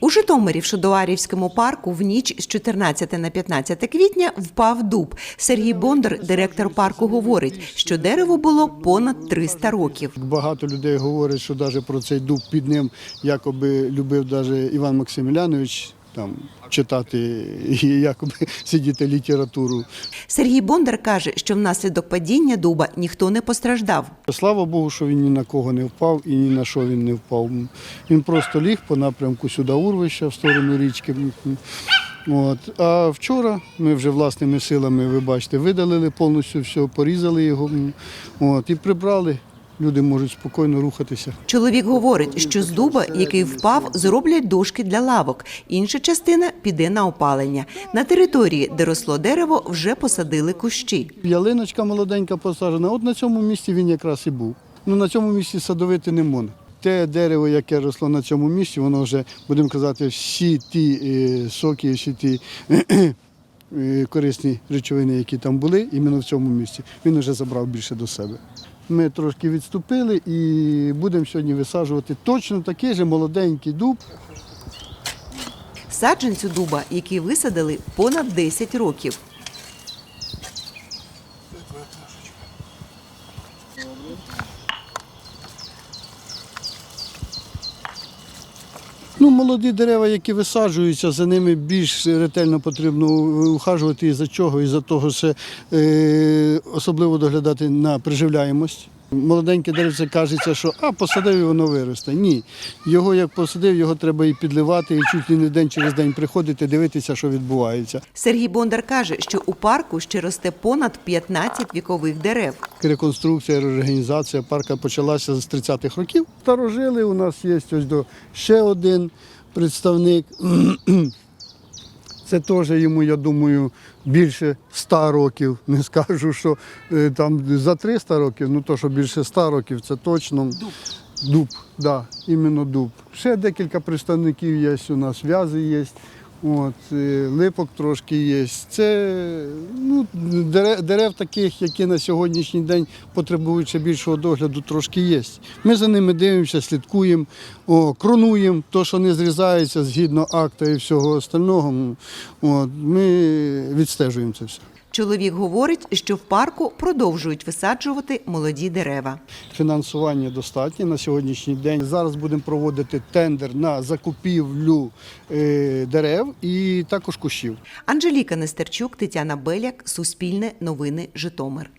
У Житомирі в Шодоарівському парку в ніч з 14 на 15 квітня впав дуб. Сергій Бондар, директор парку, говорить, що дереву було понад 300 років. Багато людей говорять, що навіть про цей дуб під ним якоби любив навіть Іван Максимілянович там читати і якоби сидіти літературу. Сергій Бондар каже, що внаслідок падіння дуба ніхто не постраждав. Слава Богу, що він ні на кого не впав і ні на що він не впав. Він просто ліг по напрямку сюди урвища в сторону річки. От. А вчора ми вже власними силами, ви бачите, видалили повністю все, порізали його от, і прибрали. Люди можуть спокійно рухатися. Чоловік говорить, що з дуба, який впав, зроблять дошки для лавок. Інша частина піде на опалення. На території, де росло дерево, вже посадили кущі. Ялиночка молоденька посаджена, от на цьому місці він якраз і був. Ну на цьому місці садовити не можна. Те дерево, яке росло на цьому місці, воно вже, будемо казати, всі ті е, соки, всі ті е, корисні речовини, які там були, іменно в цьому місці, він вже забрав більше до себе. Ми трошки відступили і будемо сьогодні висаджувати точно такий же молоденький дуб, Саджанцю дуба, який висадили понад 10 років. Ну, молоді дерева, які висаджуються, за ними більш ретельно потрібно ухажувати і за чого, і за того, що е, особливо доглядати на приживляємость. Молоденьке деревце кажеться, що а посадив і воно виросте. Ні. Його як посадив, його треба і підливати, і чуть ли не день через день приходити, дивитися, що відбувається. Сергій Бондар каже, що у парку ще росте понад 15 вікових дерев. Реконструкція, реорганізація парка почалася з 30-х років. Старожили у нас є ось до ще один представник. Це теж йому, я думаю, більше 100 років. Не скажу, що е, там за 300 років, ну то, що більше 100 років, це точно. Дуб. Дуб, да, іменно дуб. Ще декілька представників є у нас, в'язи є. От, липок трошки є. Це ну, дерев, дерев таких, які на сьогоднішній день потребують ще більшого догляду, трошки є. Ми за ними дивимося, слідкуємо, о, кронуємо то, що не зрізається згідно акта і всього остального. От, ми відстежуємо це все. Чоловік говорить, що в парку продовжують висаджувати молоді дерева. Фінансування достатнє на сьогоднішній день. Зараз будемо проводити тендер на закупівлю е, дерев і також кущів. Анжеліка Нестерчук, Тетяна Беляк, Суспільне новини, Житомир.